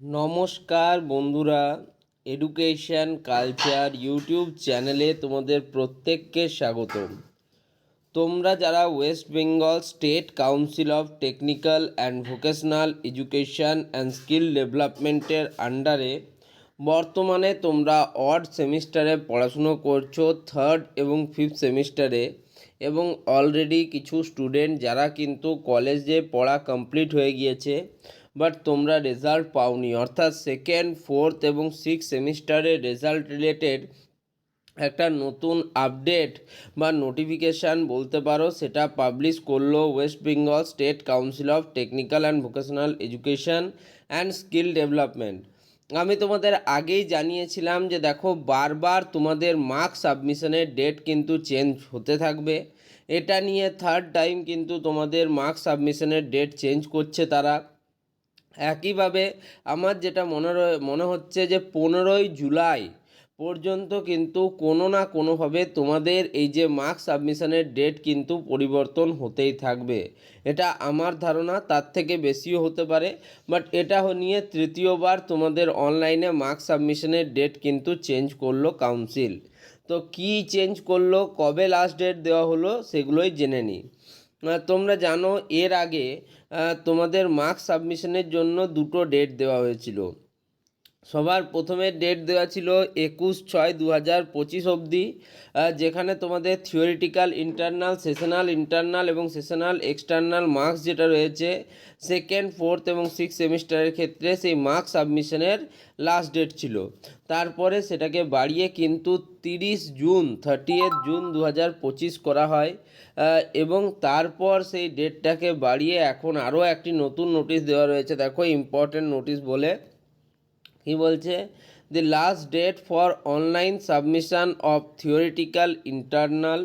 নমস্কার বন্ধুরা education culture YouTube চ্যানেলে তোমাদের প্রত্যেককে স্বাগতম। তোমরা যারা West Bengal State Council of Technical and Vocational Education and Skill ডেভেলপমেন্টের আন্ডারে বর্তমানে তোমরা অড সেমিস্টারে পড়াশুনো করছ থার্ড এবং ফিফথ সেমিস্টারে এবং অলরেডি কিছু স্টুডেন্ট যারা কিন্তু কলেজে পড়া কমপ্লিট হয়ে গিয়েছে বাট তোমরা রেজাল্ট পাওনি। অর্থাৎ সেকেন্ড ফোর্থ এবং সিক্স সেমিস্টারের রেজাল্ট রিলেটেড একটা নতুন আপডেট বা নোটিফিকেশান বলতে পারো, সেটা পাবলিশ করল West Bengal State Council of Technical and Vocational Education and Skill Development আমি তোমাদের আগেই জানিয়েছিলাম যে দেখো, বারবার তোমাদের মার্ক সাবমিশনের ডেট কিন্তু চেঞ্জ হতে থাকবে। এটা নিয়ে থার্ড টাইম কিন্তু তোমাদের মার্ক সাবমিশনের ডেট চেঞ্জ করছে তারা। একইভাবে আমার যেটা মনে মনে হচ্ছে যে পনেরোই জুলাই পর্যন্ত কিন্তু কোনো না কোনোভাবে তোমাদের এই যে মার্কস সাবমিশনের ডেট কিন্তু পরিবর্তন হতেই থাকবে। এটা আমার ধারণা, তার থেকে বেশিও হতে পারে। বাট এটা নিয়ে তৃতীয়বার তোমাদের অনলাইনে মার্কস সাবমিশনের ডেট কিন্তু চেঞ্জ করল কাউন্সিল। তো কি চেঞ্জ করল, কবে লাস্ট ডেট দেওয়া হলো, সেগুলোই জেনে নিই তোমরা জানো, এর আগে তোমাদের মার্কস সাবমিশনের জন্য দুটো ডেট দেওয়া হয়েছিল। সবার প্রথমে ডেট দেওয়া ছিল একুশ ছয় দু হাজার পঁচিশ অবধি যেখানে তোমাদের থিওরিটিক্যাল ইন্টারনাল সেশনাল ইন্টারনাল এবং সেশনাল এক্সটার্নাল মার্কস যেটা রয়েছে সেকেন্ড ফোর্থ এবং সিক্স সেমিস্টারের ক্ষেত্রে সেই মার্কস সাবমিশনের লাস্ট ডেট ছিল। তারপরে সেটাকে বাড়িয়ে কিন্তু তিরিশ জুন থার্টি জুন দু হাজার পঁচিশ করা হয় এবং তারপর সেই ডেটটাকে বাড়িয়ে এখন আরও একটি নতুন নোটিশ দেওয়া রয়েছে। দেখো ইম্পর্টেন্ট নোটিশ বলে কি বলছে? The last date for online submission of theoretical internal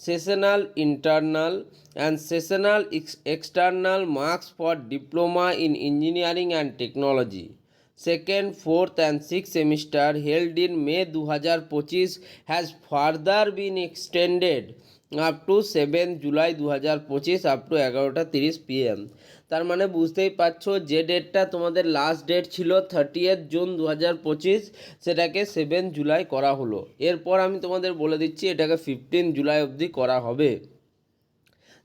sessional internal and sessional external marks for diploma in engineering and technology second, fourth and six semester held in May দু হাজার পঁচিশ has further been extended up to seven July দু হাজার পঁচিশ up to এগারোটা তিরিশ PM তার মানে বুঝতেই পারছ যে ডেটটা তোমাদের লাস্ট ডেট ছিল থার্টিয়েথ জুন দু হাজার পঁচিশ, সেটাকে সেভেন জুলাই করা হলো। এরপর আমি তোমাদের বলে দিচ্ছি এটাকে ফিফটিন জুলাই অবধি করা হবে।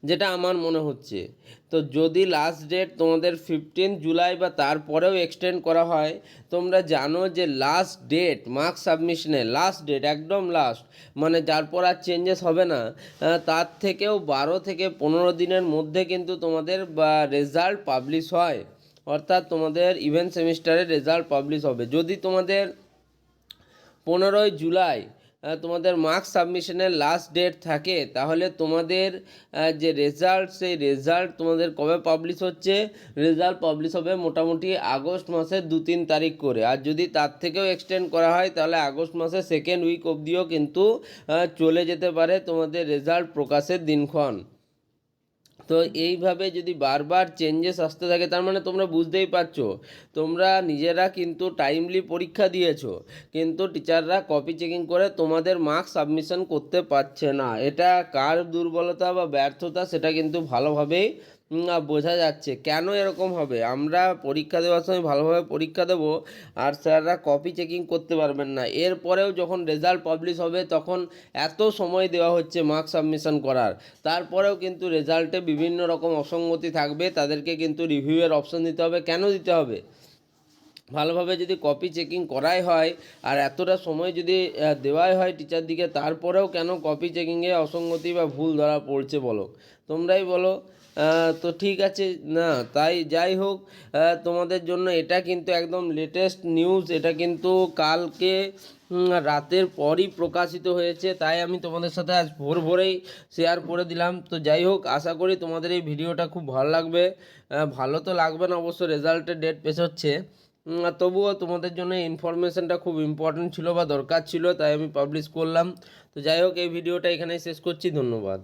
যেটা আমার মনে হচ্ছে। তো যদি লাস্ট ডেট তোমাদের ফিফটিন জুলাই বা তারপরেও এক্সটেন্ড করা হয়, তোমরা জানো যে লাস্ট ডেট মার্ক সাবমিশনে লাস্ট ডেট একদম লাস্ট মানে যার পর আর চেঞ্জেস হবে না তার থেকেও বারো থেকে পনেরো দিনের মধ্যে কিন্তু তোমাদের, বা রেজাল্ট পাবলিশ হয়। অর্থাৎ তোমাদের ইভেন্ট সেমিস্টারের রেজাল্ট পাবলিশ হবে। যদি তোমাদের পনেরোই জুলাই তোমাদের মার্কস সাবমিশনের লাস্ট ডেট থাকে, তাহলে তোমাদের যে রেজাল্ট সেই রেজাল্ট তোমাদের কবে পাবলিশ হচ্ছে? রেজাল্ট পাবলিশ হবে মোটামুটি আগস্ট মাসের দু তিন তারিখ করে। আর যদি তার থেকেও এক্সটেন্ড করা হয়, তাহলে আগস্ট মাসের সেকেন্ড উইক অবধিও কিন্তু চলে যেতে পারে তোমাদের রেজাল্ট প্রকাশের দিনক্ষণ। তো এইভাবে যদি বারবার চেঞ্জেস আসতে থাকে, তার মানে তোমরা বুঝতেই পারছ। তোমরা নিজেরা কিন্তু টাইমলি পরীক্ষা দিয়েছ, কিন্তু টিচাররা কপি চেকিং করে তোমাদের মার্কস সাবমিশন করতে পারছে না। এটা কার দুর্বলতা বা ব্যর্থতা সেটা কিন্তু ভালোভাবেই বোঝা যাচ্ছে। কেন এরকম হবে? আমরা পরীক্ষা দেওয়ার সময় ভালোভাবে পরীক্ষা দেবো আর স্যাররা কপি চেকিং করতে পারবেন না। এরপরেও যখন রেজাল্ট পাবলিশ হবে, তখন এত সময় দেওয়া হচ্ছে মার্কস সাবমিশন করার। তারপরেও কিন্তু রেজাল্টে বিভিন্ন রকম অসঙ্গতি থাকবে তাদেরকে কিন্তু রিভিউয়ের অপশন দিতে হবে। কেন দিতে হবে? ভালোভাবে যদি কপি চেকিং করাই হয় আর এতটা সময় যদি দেওয়াই হয় টিচার দিকে, তারপরেও কেন কপি চেকিংয়ে অসঙ্গতি বা ভুল ধরা পড়ছে বলো? তোমরাই বলো। তো ঠিক আছে, না, তাই যাই হোক তোমাদের জন্য এটা কিন্তু একদম লেটেস্ট নিউজ এটা কিন্তু কালকে রাতের পরই প্রকাশিত হয়েছে, তাই আমি তোমাদের সাথে আজ ভোর ভোরেই শেয়ার করে দিলাম। তো যাই হোক, আশা করি তোমাদের এই ভিডিওটা খুব ভালো লাগবে। ভালো তো লাগবে না, অবশ্য রেজাল্টের ডেট পেশ হচ্ছে। তবুও তোমাদের জন্য ইনফরমেশনটা খুব ইম্পর্টেন্ট ছিল বা দরকার ছিল, তাই আমি পাবলিশ করলাম। তো যাই হোক, এই ভিডিওটা এখানেই শেষ করছি, ধন্যবাদ।